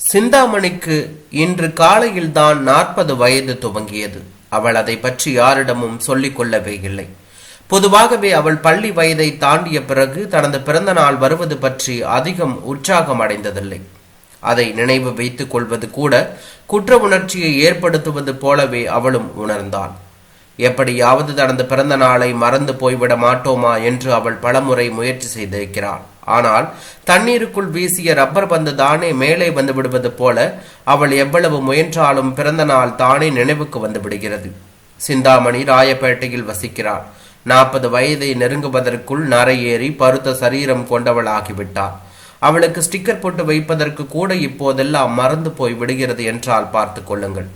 சிந்தாமணிக்கு இன்று காலையில்தான் நாற்பது வயது துவங்கியது. அவள் அதை பற்றி யாரிடமும் சொல்லிக் கொள்ளவே இல்லை. பொதுவாகவே அவள் பள்ளி வயதை தாண்டிய பிறகு தனது பிறந்த நாள் வருவது பற்றி அதிகம் உற்சாகம் அடைந்ததில்லை. அதை நினைவு வைத்துக் கொள்வது கூட குற்ற உணர்ச்சியை ஏற்படுத்துவது போலவே அவளும் உணர்ந்தாள். எப்படியாவது தனது பிறந்த நாளை மறந்து போய்விட மாட்டோமா என்று அவள் பலமுறை முயற்சி செய்திருக்கிறாள். ஆனால் தண்ணீருக்குள் வீசிய ரப்பர் பந்து தானே மேலே வந்து விடுவது போல அவள் எவ்வளவு முயன்றாலும் பிறந்த நாள் தானே நினைவுக்கு வந்து விடுகிறது. சிந்தாமணி ராயப்பேட்டையில் வசிக்கிறாள். நாற்பது வயதை நெருங்குவதற்குள் நரையேறி பருத்த சரீரம் கொண்டவள் ஆகிவிட்டாள் அவளுக்கு ஸ்டிக்கர் போட்டு வைப்பதற்கு கூட இப்போதெல்லாம் மறந்து போய் விடுகிறது என்றால் பார்த்து கொள்ளுங்கள்.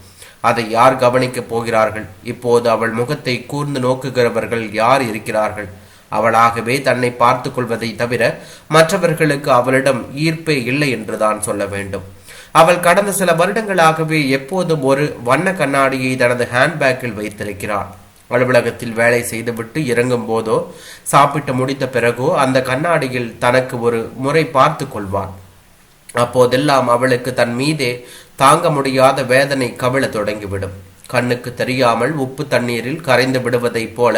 அதை யார் கவனிக்கப் போகிறார்கள்? இப்போது அவள் முகத்தை கூர்ந்து நோக்குகிறவர்கள் யார் இருக்கிறார்கள்? அவளாகவே தன்னை பார்த்து கொள்வதை தவிர மற்றவர்களுக்கு அவளிடம் ஈர்ப்பே இல்லை என்றுதான் சொல்ல வேண்டும். அவள் கடந்த சில வருடங்களாகவே எப்போதும் ஒரு வண்ண கண்ணாடியை தனது ஹேண்ட்பேக்கில் வைத்திருக்கிறாள். அலுவலகத்தில் வேலை செய்துவிட்டு இறங்கும் போதோ சாப்பிட்டு முடித்த பிறகோ அந்த கண்ணாடியில் தனக்கு ஒரு முறை பார்த்து கொள்வாள். அப்போதெல்லாம் அவளுக்கு தன் மீதே தாங்க முடியாத வேதனை கவிழ தொடங்கிவிடும். கண்ணுக்கு தெரியாமல் உப்பு தண்ணீரில் கரைந்து விடுவதைப் போல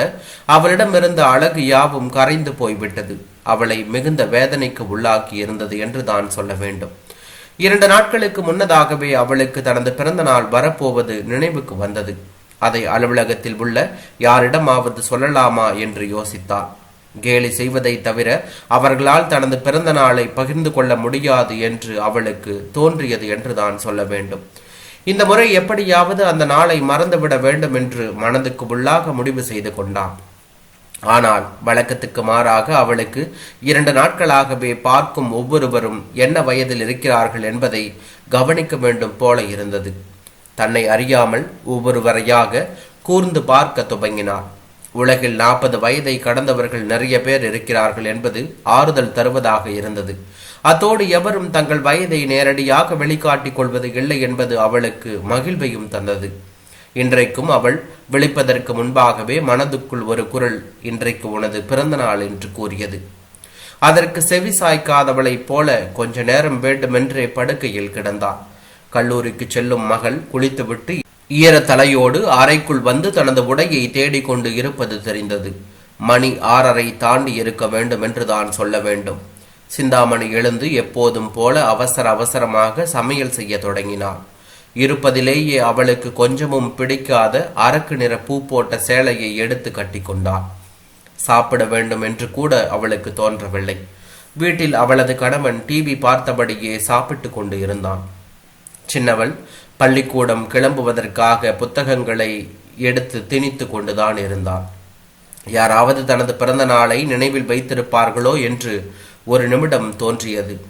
அவளிடமிருந்த அழகு யாவும் கரைந்து போய்விட்டது. அவளை மிகுந்த வேதனைக்கு உள்ளாக்கி இருந்தது என்று தான் சொல்ல வேண்டும். இரண்டு நாட்களுக்கு முன்னதாகவே அவளுக்கு தனது பிறந்த நாள் வரப்போவது நினைவுக்கு வந்தது. அதை அலுவலகத்தில் உள்ள யாரிடமாவது சொல்லலாமா என்று யோசித்தார் கேலி செய்வதை தவிர அவர்களால் தனது பிறந்த நாளை பகிர்ந்து கொள்ள முடியாது என்று அவளுக்கு தோன்றியது என்று தான் சொல்ல வேண்டும். இந்த முறை எப்படியாவது அந்த நாளை மறந்துவிட வேண்டும் என்று மனதுக்கு உள்ளாக முடிவு செய்து கொண்டான். ஆனால் வழக்கத்துக்கு மாறாக அவளுக்கு இரண்டு நாட்களாகவே பார்க்கும் ஒவ்வொருவரும் என்ன வயதில் இருக்கிறார்கள் என்பதை கவனிக்க வேண்டும் போல இருந்தது. தன்னை அறியாமல் ஒவ்வொருவரையாக கூர்ந்து பார்க்க துவங்கினார் உலகில் நாற்பது வயதை கடந்தவர்கள் நிறைய பேர் இருக்கிறார்கள் என்பது ஆறுதல் தருவதாக இருந்தது. அத்தோடு எவரும் தங்கள் வயதை நேரடியாக வெளிக்காட்டிக் கொள்வது இல்லை என்பது அவளுக்கு மகிழ்வையும் தந்தது. இன்றைக்கும் அவள் விழிப்பதற்கு முன்பாகவே மனதுக்குள் ஒரு குரல் இன்றைக்கு உனது பிறந்த நாள் என்று கூறியது. அதற்கு செவி சாய்க்காதவளைப் போல கொஞ்ச நேரம் வேண்டுமென்றே படுக்கையில் கிடந்தாள் கல்லூரிக்கு செல்லும் மகள் குளித்துவிட்டு ஈர தலையோடு அறைக்குள் வந்து தனது உடையை தேடிக்கொண்டு இருப்பது தெரிந்தது. மணி ஆறரை தாண்டி இருக்க வேண்டும் என்று தான் சொல்ல வேண்டும். சிந்தாமணி எழுந்து எப்போதும் போல அவசர அவசரமாக சமையல் செய்ய தொடங்கினாள். இருப்பதிலேயே அவளுக்கு கொஞ்சமும் பிடிக்காத அரக்கு நிற பூ போட்ட சேலையை எடுத்து கட்டி கொண்டாள். சாப்பிட வேண்டும் என்று கூட அவளுக்கு தோன்றவில்லை. வீட்டில் அவளது கணவன் டிவி பார்த்தபடியே சாப்பிட்டு கொண்டு இருந்தான். சின்னவள் பள்ளிக்கூடம் கிளம்புவதற்காக புத்தகங்களை எடுத்து திணித்து கொண்டுதான் இருந்தான் யாராவது தனது பிறந்த நாளை நினைவில் வைத்திருப்பார்களோ என்று ஒரு நிமிடம் தோன்றியது.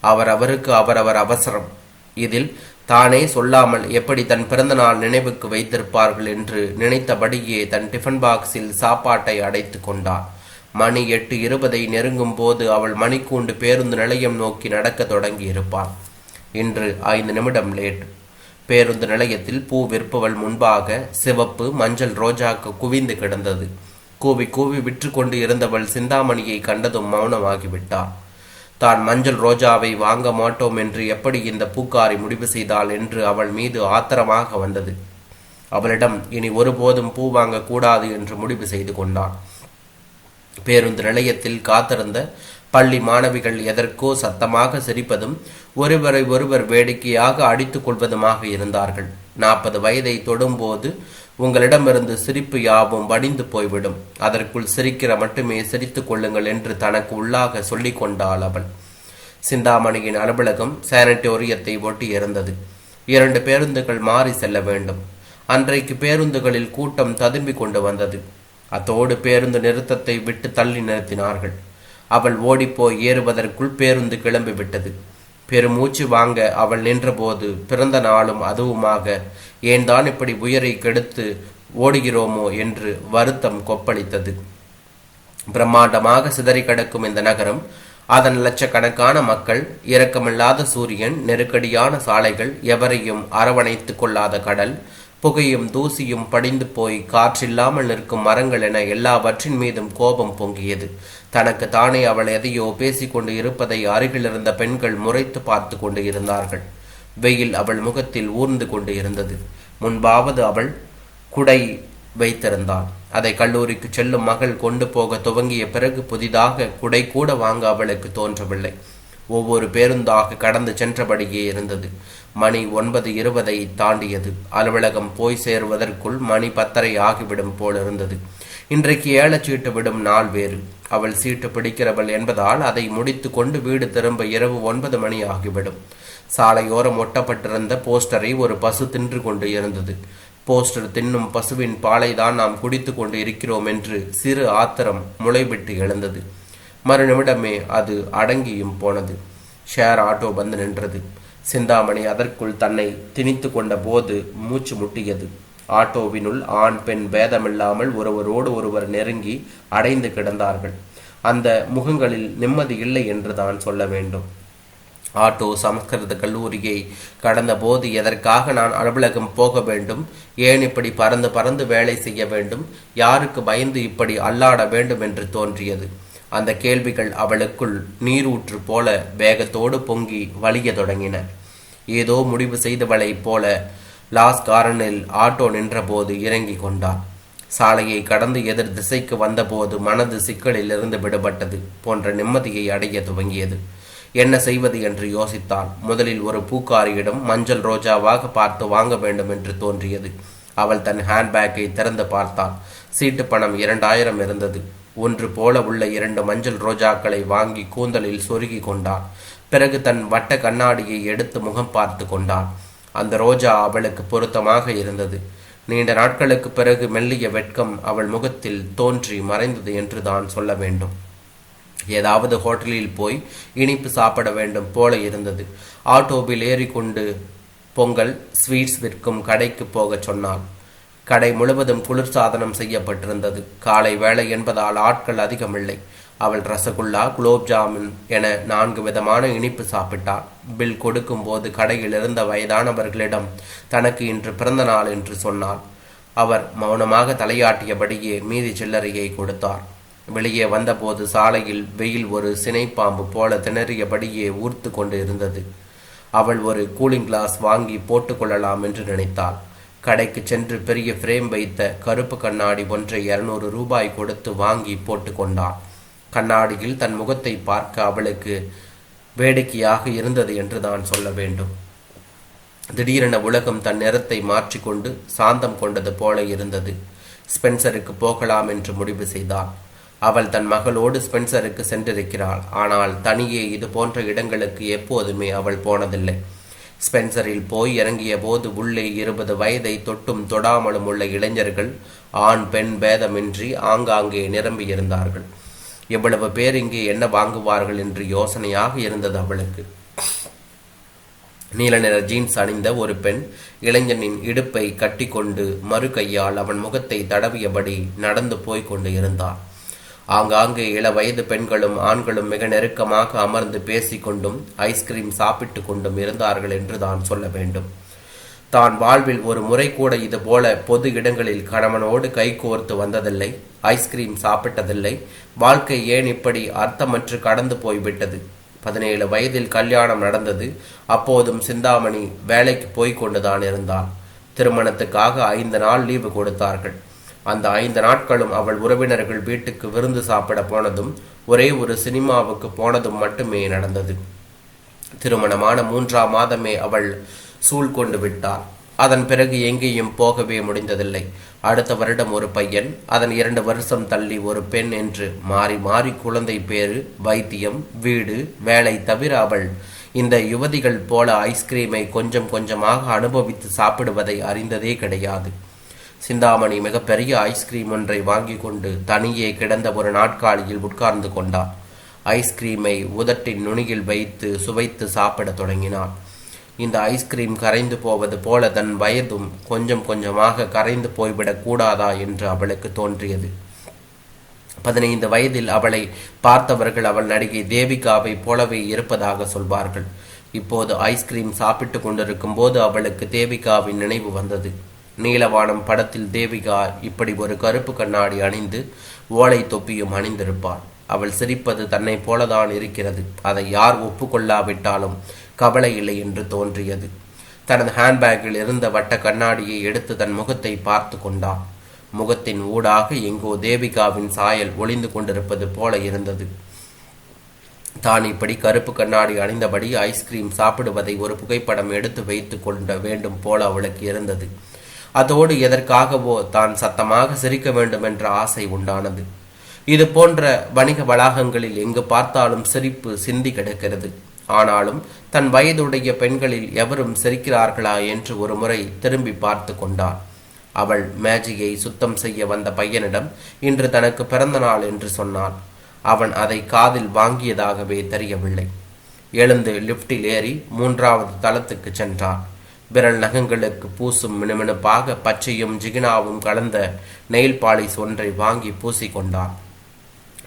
அவர் அவருக்கு அவரவர் அவசரம். இதில் தானே சொல்லாமல் எப்படி தன் பிறந்தநாள் நினைவுக்கு வைத்திருப்பார்கள் என்று நினைத்தபடியே தன் டிஃபன் பாக்ஸில் சாப்பாட்டை அடைத்து கொண்டார் மணி எட்டு இருபதை நெருங்கும் போது அவள் மணிக்கூண்டு பேருந்து நிலையம் நோக்கி நடக்க தொடங்கி இருப்பாள். இன்று ஐந்து நிமிடம் லேட். பேருந்து நிலையத்தில் பூ விற்பவள் முன்பாக சிவப்பு மஞ்சள் ரோஜாக்கு குவிந்து கிடந்தது. கூவி கூவி விற்று கொண்டு இருந்தவள் சிந்தாமணியை கண்டதும் மௌனமாகிவிட்டாள் தான் மஞ்சள் ரோஜாவை வாங்க மாட்டோம் என்று எப்படி இந்த பூக்காரி முடிவு செய்தாள் என்று அவள் மீது ஆத்திரமாக வந்தது. அவளிடம் இனி ஒருபோதும் பூ வாங்க கூடாது என்று முடிவு செய்து கொண்டான் பேருந்து நிலையத்தில் காத்திருந்த பள்ளி மாணவிகள் எதற்கோ சத்தமாக சிரிப்பதும் ஒருவரை ஒருவர் வேடிக்கையாக அடித்துக் கொள்வதுமாக இருந்தார்கள். நாற்பது வயதை தொடும்போது உங்களிடமிருந்து சிரிப்பு யாவும் வடிந்து போய்விடும். அதற்குள் சிரிக்கிற மட்டுமே சிரித்துக் கொள்ளுங்கள் என்று தனக்கு உள்ளாக சொல்லிக் கொண்டாள் அவள். சிந்தாமணியின் அலுவலகம் சானிட்டோரியத்தை ஒட்டி இருந்தது. இரண்டு பேருந்துகள் மாறி செல்ல வேண்டும். அன்றைக்கு பேருந்துகளில் கூட்டம் ததும்பிக் கொண்டு வந்தது. அத்தோடு பேருந்து நிறுத்தத்தை விட்டு தள்ளி நிறுத்தினார்கள். அவள் ஓடிப்போய் ஏறுவதற்குள் பேருந்து கிளம்பிவிட்டது. பெருமூச்சு வாங்க அவள் நின்றபோது பிறந்த நாளும் அதுவுமாக ஏன் தான் இப்படி உயிரை கெடுத்து ஓடுகிறோமோ? என்று வருத்தம் கொப்பளித்தது. பிரம்மாண்டமாக சிதறி கிடக்கும் இந்த நகரம் அதன் லட்சக்கணக்கான மக்கள் இரக்கமில்லாத சூரியன் நெருக்கடியான சாலைகள் எவரையும் அரவணைத்துக் கொள்ளாத கடல் புகையும் தூசியும் படிந்து போய் காற்றில்லாமல் நிற்கும் மரங்கள் என எல்லாவற்றின் மீதும் கோபம் பொங்கியது. தனக்கு தானே அவள் எதையோ பேசிக்கொண்டு இருப்பதை அருகிலிருந்த பெண்கள் முறைத்து பார்த்து கொண்டு இருந்தார்கள். வெயில் அவள் முகத்தில் ஊர்ந்து கொண்டு இருந்தது. முன்பாவது அவள் குடை வைத்திருந்தாள் அதை கல்லூரிக்கு செல்லும் மகள் கொண்டு போக துவங்கிய பிறகு புதிதாக குடை கூட வாங்க அவளுக்கு தோன்றவில்லை. ஒவ்வொரு பேருந்தாக கடந்து சென்றபடியே இருந்தது. மணி ஒன்பது இருபதை தாண்டியது. அலுவலகம் போய் சேருவதற்குள் மணி பத்தரை ஆகிவிடும் போலிருந்தது. இன்றைக்கு இன்றைக்கு ஏலச்சீட்டு விடும் நாள் வேறு. அவள் சீட்டு பிடிக்கிறவள் என்பதால் அதை முடித்து கொண்டு வீடு திரும்ப இரவு ஒன்பது மணி ஆகிவிடும். சாலையோரம் ஒட்டப்பட்டிருந்த போஸ்டரை ஒரு பசு தின்று கொண்டு இருந்தது. போஸ்டர் தின்னும் பசுவின் பாலை தான் நாம் குடித்து கொண்டு இருக்கிறோம் என்று சிறு ஆத்திரம் முளைவிட்டு எழுந்தது. மறுநிமிடமே அது அடங்கியும் போனது. ஷேர் ஆட்டோ வந்து நின்றது. சிந்தாமணி அதற்குள் தன்னை திணித்து கொண்ட போது மூச்சு முட்டியது. ஆட்டோவினுள் ஆண் பெண் பேதமில்லாமல் ஒருவரோடு ஒருவர் நெருங்கி அடைந்து கிடந்தார்கள். அந்த முகங்களில் நிம்மதி இல்லை என்று தான் சொல்ல வேண்டும். ஆட்டோ சமஸ்கிருத கல்லூரியை கடந்த போது எதற்காக நான் அலுவலகம் போக வேண்டும்? ஏன் இப்படி பறந்து பறந்து வேலை செய்ய வேண்டும்? யாருக்கு பயந்து இப்படி அல்லாட வேண்டும் என்று தோன்றியது? அந்த கேள்விகள் அவளுக்குள் நீரூற்று போல வேகத்தோடு பொங்கி வலிய தொடங்கின. ஏதோ முடிவு செய்தவளைப் போல லாஸ் காரனில் ஆட்டோ நின்றபோது இறங்கி கொண்டார் சாலையை கடந்து எதிர் திசைக்கு வந்தபோது மனது சிக்கலில் இருந்து விடுபட்டது போன்ற நிம்மதியை அடைய துவங்கியது. என்ன செய்வது என்று யோசித்தாள். முதலில் ஒரு பூக்காரியிடம் மஞ்சள் ரோஜாவாக பார்த்து வாங்க வேண்டும் என்று தோன்றியது. அவள் தன் ஹேண்ட்பேக்கை திறந்து பார்த்தாள். சீட்டு பணம் இரண்டாயிரம் இருந்தது. ஒன்று போல உள்ள இரண்டு மஞ்சள் ரோஜாக்களை வாங்கி கூந்தலில் சொருகி கொண்டான். பிறகு தன் வட்ட கண்ணாடியை எடுத்து முகம் பார்த்து கொண்டான். அந்த ரோஜா அவளுக்கு பொருத்தமாக இருந்தது. நீண்ட நாட்களுக்கு பிறகு மெல்லிய வெட்கம் அவள் முகத்தில் தோன்றி மறைந்தது என்று தான் சொல்ல வேண்டும். ஏதாவது ஹோட்டலில் போய் இனிப்பு சாப்பிட வேண்டும் போல இருந்தது. ஆட்டோவில் ஏறிக்கொண்டு பொங்கல் ஸ்வீட்ஸ் விற்கும் கடைக்கு போகச் சொன்னாள். கடை முழுவதும் குளிர்சாதனம் செய்யப்பட்டிருந்தது. காலை வேளை என்பதால் ஆட்கள் அதிகமில்லை. அவள் ரசகுல்லா குலோப் ஜாமுன் என நான்கு விதமான இனிப்பு சாப்பிட்டாள். பில் கொடுக்கும்போது கடையில் இருந்த வயதானவர்களிடம் தனக்கு இன்று பிறந்த நாள் என்று சொன்னாள். அவர் மௌனமாக தலையாட்டியபடியே மீதி சில்லறையை கொடுத்தார். வெளியே வந்தபோது சாலையில் வெயில் ஒரு சினைப்பாம்பு போல திணறியபடியே ஊர்த்து கொண்டு இருந்தது. அவள் ஒரு கூலிங் கிளாஸ் வாங்கி போட்டுக்கொள்ளலாம் என்று நினைத்தாள். கடைக்கு சென்று பெரிய ஃப்ரேம் வைத்த கருப்பு கண்ணாடி ஒன்றை இருநூறு ரூபாய் கொடுத்து வாங்கி போட்டுக்கொண்டாள் கண்ணாடியில் தன் முகத்தை பார்க்க அவளுக்கு வேடிக்கையாக இருந்தது என்று தான் சொல்ல வேண்டும். திடீரென உலகம் தன் நிறத்தை மாற்றிக்கொண்டு சாந்தம் கொண்டது போல இருந்தது. ஸ்பென்சருக்கு போகலாம் என்று முடிவு செய்தாள் அவள் தன் மகளோடு ஸ்பென்சருக்கு சென்றிருக்கிறாள். ஆனால் தனியே இது போன்ற இடங்களுக்கு எப்போதுமே அவள் போனதில்லை. ஸ்பென்சரில் போய் இறங்கிய போது உள்ளே இருபது வயதை தொட்டும் தொடாமலும் உள்ள இளைஞர்கள் ஆண் பெண் பேதமின்றி ஆங்காங்கே நிரம்பியிருந்தார்கள் எவ்வளவு பேர் இங்கே என்ன வாங்குவார்கள் என்று யோசனையாக இருந்தது அவளுக்கு. நீல நிற ஜீன்ஸ் அணிந்த ஒரு பெண் இளைஞனின் இடுப்பை கட்டிக்கொண்டு மறு கையால் அவன் முகத்தை தடவியபடி நடந்து போய்க் கொண்டு இருந்தார் ஆங்காங்கே இள வயது பெண்களும் ஆண்களும் மிக நெருக்கமாக அமர்ந்து பேசிக்கொண்டும் ஐஸ்கிரீம் சாப்பிட்டு கொண்டும் இருந்தார்கள் என்று தான் சொல்ல வேண்டும். தான் வாழ்வில் ஒரு முறை கூட இது போல பொது இடங்களில் கணவனோடு கைகோர்த்து வந்ததில்லை ஐஸ்கிரீம் சாப்பிட்டதில்லை. வாழ்க்கை ஏன் இப்படி அர்த்தமற்று கடந்து போய்விட்டது? பதினேழு வயதில் கல்யாணம் நடந்தது அப்போதும் சிந்தாமணி வேலைக்கு போய்கொண்டுதான் இருந்தான். இருந்தாள் திருமணத்துக்காக ஐந்து நாள் லீவு கொடுத்தார்கள். அந்த ஐந்து நாட்களும் அவள் உறவினர்கள் வீட்டுக்கு விருந்து சாப்பிட போனதும் ஒரே ஒரு சினிமாவுக்கு போனதும் மட்டுமே நடந்தது. திருமணமான மூன்றாம் மாதமே அவள் சூழ் கொண்டு விட்டார் அதன் பிறகு எங்கேயும் போகவே முடிந்ததில்லை. அடுத்த வருடம் ஒரு பையன் அதன் இரண்டு வருஷம் தள்ளி ஒரு பெண் என்று மாறி மாறி குழந்தை பேரு வைத்தியம் வீடு வேலை தவிர அவள் இந்த யுவதிகள் போல ஐஸ்கிரீமை கொஞ்சம் கொஞ்சமாக அனுபவித்து சாப்பிடுவதை அறிந்ததே கிடையாது. சிந்தாமணி மிகப்பெரிய ஐஸ்கிரீம் ஒன்றை வாங்கி கொண்டு தனியே கிடந்த ஒரு நாட்காலியில் உட்கார்ந்து கொண்டான். ஐஸ்கிரீமை உதட்டின் நுனியில் வைத்து சுவைத்து சாப்பிடத் தொடங்கினான். இந்த ஐஸ்கிரீம் கரைந்து போவது போல தன் வயதும் கொஞ்சம் கொஞ்சமாக கரைந்து போய்விடக் கூடாதா என்று அவளுக்கு தோன்றியது. பதினைந்து வயதில் அவளை பார்த்தவர்கள் அவள் நடிகை தேவிகாவை போலவே இருப்பதாக சொல்வார்கள். இப்போது ஐஸ்கிரீம் சாப்பிட்டு கொண்டிருக்கும் போது அவளுக்கு தேவிகாவின் நினைவு வந்தது. நீலவானம் படத்தில் தேவிகா இப்படி ஒரு கருப்பு கண்ணாடி அணிந்து ஓலை தொப்பியும் அணிந்திருப்பாள். அவள் சிரிப்பது தன்னை போலதான் இருக்கிறது. அதை யார் ஒப்புக்கொள்ளாவிட்டாலும் கவலை இல்லை என்று தோன்றியது. தனது ஹேண்ட்பேக்கில் இருந்த வட்ட கண்ணாடியை எடுத்து தன் முகத்தை பார்த்து கொண்டாள். முகத்தின் ஊடாக எங்கோ தேவிகாவின் சாயல் ஒளிந்து கொண்டிருப்பது போல இருந்தது. தான் இப்படி கருப்பு கண்ணாடி அணிந்தபடி ஐஸ்கிரீம் சாப்பிடுவதை ஒரு புகைப்படம் எடுத்து வைத்து கொண்ட வேண்டும் போல அவளுக்கு இருந்தது. அதோடு எதற்காகவோ தான் சத்தமாக சிரிக்க வேண்டும் என்ற ஆசை உண்டானது. இது போன்ற வணிக வளாகங்களில் எங்கு பார்த்தாலும் சிரிப்பு சிந்தி கிடக்கிறது. ஆனாலும் தன் வயதுடைய பெண்களில் எவரும் சிரிக்கிறார்களா என்று ஒரு முறை திரும்பி பார்த்து கொண்டார் அவள் மேஜியை சுத்தம் செய்ய வந்த பையனிடம் இன்று தனக்கு பிறந்த நாள் என்று சொன்னாள். அவன் அதை காதில் வாங்கியதாகவே தெரியவில்லை. எழுந்து லிப்டில் ஏறி மூன்றாவது தளத்துக்கு சென்றான் விரல் நகங்களுக்கு பூசும் மினுமினுப்பாக பச்சையும் ஜிகினாவும் கலந்த நெயில் பாலிஸ் ஒன்றை வாங்கி பூசிக்கொண்டார்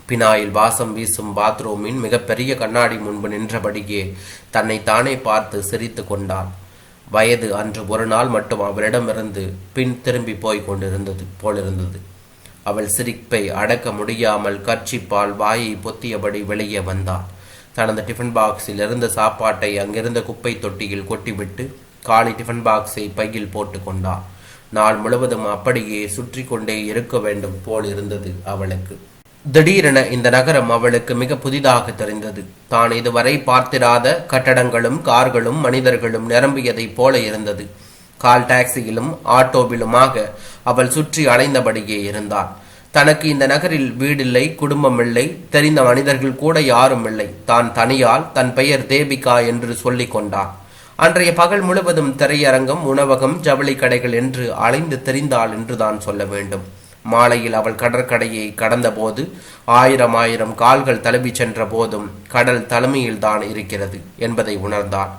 பினாயில் வாசம் வீசும் பாத்ரூமின் மிகப்பெரிய கண்ணாடி முன்பு நின்றபடியே தன்னை தானே பார்த்து சிரித்து கொண்டான். வயது அன்று ஒரு நாள் மட்டும் அவளிடமிருந்து பின் திரும்பி போய் கொண்டிருந்தது போலிருந்தது. அவள் சிரிப்பை அடக்க முடியாமல் கர்ச்சிப்பால் வாயை பொத்தியபடி வெளியே வந்தாள் தனது டிஃபன் பாக்ஸில் இருந்த சாப்பாட்டை அங்கிருந்த குப்பை தொட்டியில் கொட்டிவிட்டு காலை டிஃபன் பாக்ஸை பையில் போட்டு கொண்டாள் நாள் முழுவதும் அப்படியே சுற்றி கொண்டே இருக்க வேண்டும் போல் இருந்தது அவளுக்கு. திடீரென இந்த நகரம் அவளுக்கு மிக புதிதாக தெரிந்தது. தான் இதுவரை பார்த்திராத கட்டடங்களும் கார்களும் மனிதர்களும் நிரம்பியதைப் போல இருந்தது. கால் டாக்ஸியிலும் ஆட்டோவிலுமாக அவள் சுற்றி அலைந்தபடியே இருந்தாள் தனக்கு இந்த நகரில் வீடில்லை குடும்பமில்லை தெரிந்த மனிதர்கள் கூட யாரும் இல்லை தான் தனியால் தன் பெயர் தேபிகா என்று சொல்லிக் கொண்டாள் அன்றைய பகல் முழுவதும் திரையரங்கம் உணவகம் ஜவுளி கடைகள் என்று அலைந்து தெரிந்தாள் என்று தான் சொல்ல வேண்டும். மாலையில் அவள் கடற்கடையை கடந்தபோது ஆயிரம் ஆயிரம் கால்கள் தழுவி சென்ற போதும் கடல் தலைமையில் தான் இருக்கிறது என்பதை உணர்ந்தாள்.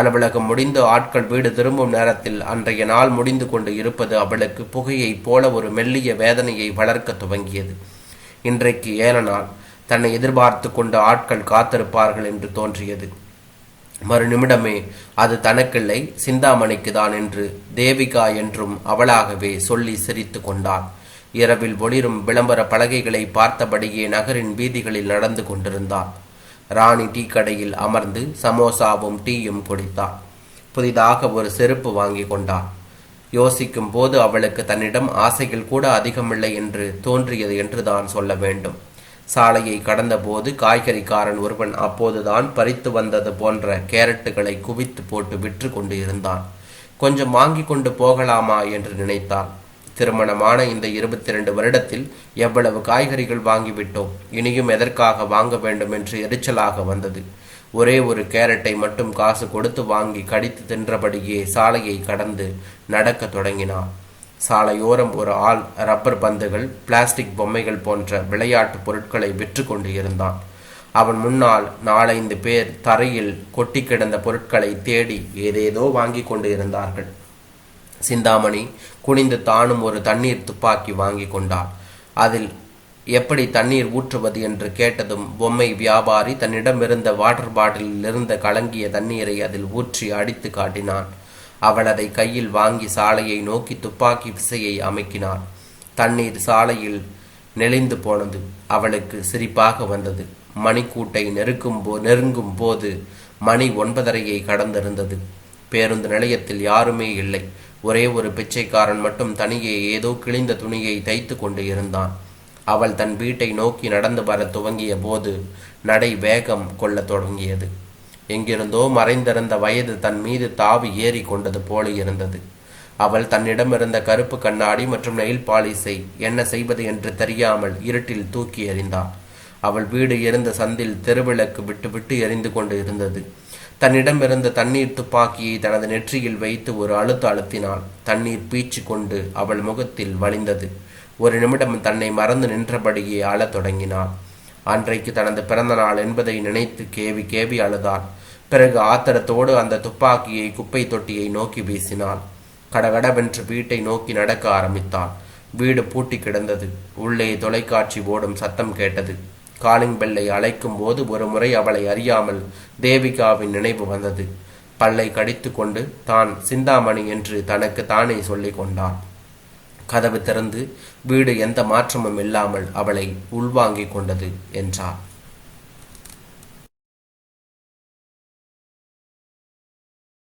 அலுவலகம் முடிந்து ஆட்கள் வீடு திரும்பும் நேரத்தில் அன்றைய நாள் முடிந்து கொண்டு இருப்பது அவளுக்கு புகையைப் போல ஒரு மெல்லிய வேதனையை வளர்க்க துவங்கியது. இன்றைக்கு ஏழ நாள் தன்னை எதிர்பார்த்து கொண்டு ஆட்கள் காத்திருப்பார்கள் என்று தோன்றியது. மறு நிமிடமே அது தனக்கில்லை சிந்தாமணிக்கு தான் என்று தேவிகா என்றும் அவளாகவே சொல்லி சிரித்து கொண்டாள். இரவில் ஒளிரும் விளம்பர பலகைகளை பார்த்தபடியே நகரின் வீதிகளில் நடந்து கொண்டிருந்தாள். ராணி டீ கடையில் அமர்ந்து சமோசாவும் டீயும் குடித்தாள். புதிதாக ஒரு செருப்பு வாங்கி கொண்டாள். யோசிக்கும் போது அவளுக்கு தன்னிடம் ஆசைகள் கூட அதிகமில்லை என்று தோன்றியது என்று தான் சொல்ல வேண்டும். சாலையை கடந்தபோது காய்கறிக்காரன் ஒருவன் அப்போதுதான் பறித்து வந்தது போன்ற கேரட்டுகளை குவித்து போட்டு விற்று கொண்டு இருந்தான். கொஞ்சம் வாங்கி கொண்டு போகலாமா என்று நினைத்தான் திருமணமான இந்த இருபத்தி இரண்டு வருடத்தில் எவ்வளவு காய்கறிகள் வாங்கிவிட்டோம். இனியும் எதற்காக வாங்க வேண்டும் என்று எரிச்சலாக வந்தது. ஒரே ஒரு கேரட்டை மட்டும் காசு கொடுத்து வாங்கி கடித்து தின்றபடியே சாலையை கடந்து நடக்க தொடங்கினான். சாலையோரம் ஒரு ஆள் ரப்பர் பந்துகள் பிளாஸ்டிக் பொம்மைகள் போன்ற விளையாட்டு பொருட்களை விற்று கொண்டு இருந்தான். அவன் முன்னால் நாலைந்து பேர் தரையில் கொட்டி கிடந்த பொருட்களை தேடி ஏதேதோ வாங்கி கொண்டு இருந்தார்கள். சிந்தாமணி குனிந்து தானும் ஒரு தண்ணீர் துப்பாக்கி வாங்கி கொண்டாள். அதில் எப்படி தண்ணீர் ஊற்றுவது? என்று கேட்டதும் பொம்மை வியாபாரி தன்னிடமிருந்த வாட்டர் பாட்டிலில் இருந்த கலங்கிய தண்ணீரை அதில் ஊற்றி அடித்து காட்டினான். அவள் அதை கையில் வாங்கி சாலையை நோக்கி துப்பாக்கி விசையை அமைக்கினாள். தண்ணீர் சாலையில் நெளிந்து போனது. அவளுக்கு சிரிப்பாக வந்தது. மணிக்கூட்டை நெருக்கும் போ நெருங்கும் போது மணி ஒன்பதரையை கடந்திருந்தது. பேருந்து நிலையத்தில் யாருமே இல்லை. ஒரே ஒரு பிச்சைக்காரன் மட்டும் தனியே ஏதோ கிழிந்த துணியை தைத்து கொண்டு இருந்தான். அவள் தன் வீட்டை நோக்கி நடந்து வர துவங்கிய போது நடை வேகம் கொள்ளத் தொடங்கியது. எங்கிருந்தோ மறைந்திருந்த வயது தன் மீது தாவி ஏறி கொண்டது போல இருந்தது. அவள் தன்னிடமிருந்த கருப்பு கண்ணாடி மற்றும் நெயில் பாலிசை என்ன செய்வது என்று தெரியாமல் இருட்டில் தூக்கி எறிந்தாள் அவள் வீடு இருந்த சந்தில் தெருவிளக்கு விட்டு விட்டு எரிந்து கொண்டு இருந்தது. தன்னிடமிருந்த தண்ணீர் துப்பாக்கியை தனது நெற்றியில் வைத்து ஒரு அழுத்து அழுத்தினாள். தண்ணீர் பீச்சு கொண்டு அவள் முகத்தில் வழிந்தது. ஒரு நிமிடம் தன்னை மறந்து நின்றபடியே அழத் தொடங்கினாள். அன்றைக்கு தனது பிறந்த நாள் என்பதை நினைத்து கேவி கேவி அழுதாள். பிறகு ஆத்திரத்தோடு அந்த துப்பாக்கியை குப்பை தொட்டியை நோக்கி வீசினாள். கடகடவென்று வீட்டை நோக்கி நடக்க ஆரம்பித்தாள். வீடு பூட்டி கிடந்தது. உள்ளே தொலைக்காட்சி ஓடும் சத்தம் கேட்டது. காலிங் பெல்லை அழைக்கும் போது ஒரு முறை அவளை அறியாமல் தேவிகாவின் நினைவு வந்தது. பல்லை கடித்து கொண்டு தான் சிந்தாமணி என்று தனக்கு தானே சொல்லிக் கொண்டாள். கதவு திறந்து வீடு எந்த மாற்றமும் இல்லாமல் அவளை உள்வாங்கிக் கொண்டது என்றார்.